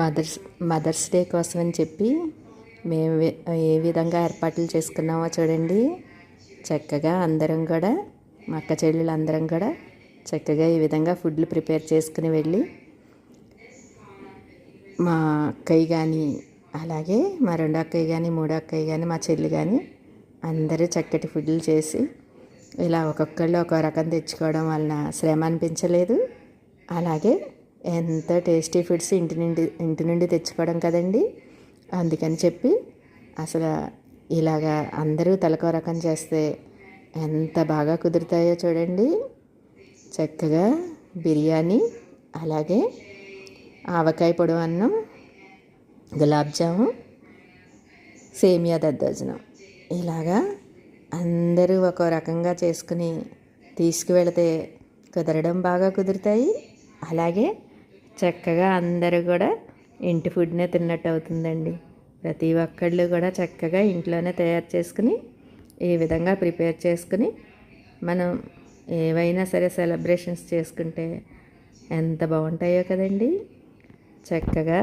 Mothers mothers day కోసం అని చెప్పి మేము ఏ- విధంగా ఏర్పాట్లు చేసుకున్నామో చూడండి. చక్కగా అందరం కూడా మా అక్క చెల్లెలు అందరం కూడా చక్కగా ఈ విధంగా ఫుడ్లు ప్రిపేర్ చేసుకుని వెళ్ళి మా అక్కయ్య కానీ అలాగే మా రెండో అక్కయ్య కానీ మూడో అక్కయ్య కానీ మా చెల్లి కానీ అందరూ చక్కటి ఫుడ్లు చేసి ఇలా ఒక్కొక్కళ్ళు ఒక రకం తెచ్చుకోవడం వలన శ్రమ అనిపించలేదు. అలాగే ఎంత టేస్టీ ఫుడ్స్ ఇంటి నుండి ఇంటి నుండి తెచ్చుకోవడం కదండి? అందుకని చెప్పి అసలు ఇలాగా అందరూ తలకో రకం చేస్తే ఎంత బాగా కుదురుతాయో చూడండి. చక్కగా బిర్యానీ అలాగే ఆవకాయ పొడి అన్నం గులాబ్ జాము సేమియా దద్దోజనం. ఇలాగా అందరూ ఒక రకంగా చేసుకుని తీసుకువెళితే కుదరడం బాగా కుదురుతాయి. అలాగే చక్కగా అందరూ కూడా ఇంటి ఫుడ్నే తిన్నట్టు అవుతుందండి. ప్రతి ఒక్కళ్ళు కూడా చక్కగా ఇంట్లోనే తయారు చేసుకుని ఈ విధంగా ప్రిపేర్ చేసుకుని మనం ఏవైనా సరే సెలబ్రేషన్స్ చేసుకుంటే ఎంత బాగుంటాయో కదండి. చక్కగా